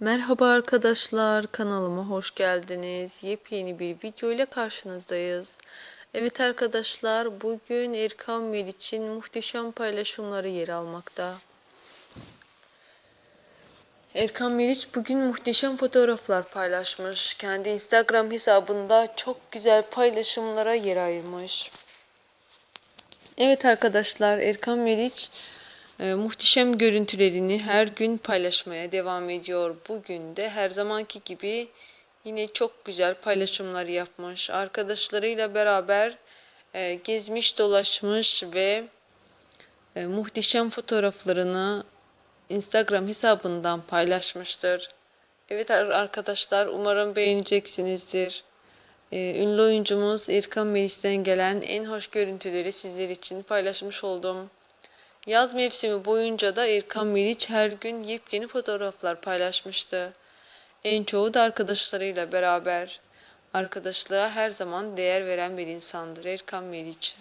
Merhaba arkadaşlar, kanalıma hoş geldiniz. Yepyeni bir video ile karşınızdayız. Evet arkadaşlar, bugün Erkan Meriç'in muhteşem paylaşımları yer almakta. Erkan Meriç bugün muhteşem fotoğraflar paylaşmış. Kendi Instagram hesabında çok güzel paylaşımlara yer ayırmış. Evet arkadaşlar, Erkan Meriç e, muhteşem görüntülerini her gün paylaşmaya devam ediyor. Bugün de her zamanki gibi yine çok güzel paylaşımlar yapmış. Arkadaşlarıyla beraber e, gezmiş, dolaşmış ve e, muhteşem fotoğraflarını Instagram hesabından paylaşmıştır. Evet ar- arkadaşlar, umarım beğeneceksinizdir. Ee, ünlü oyuncumuz Erkan Meriç'ten gelen en hoş görüntüleri sizler için paylaşmış oldum. Yaz mevsimi boyunca da Erkan Meriç her gün yepyeni fotoğraflar paylaşmıştı. En çoğu da arkadaşlarıyla beraber. Arkadaşlığa her zaman değer veren bir insandır Erkan Meriç.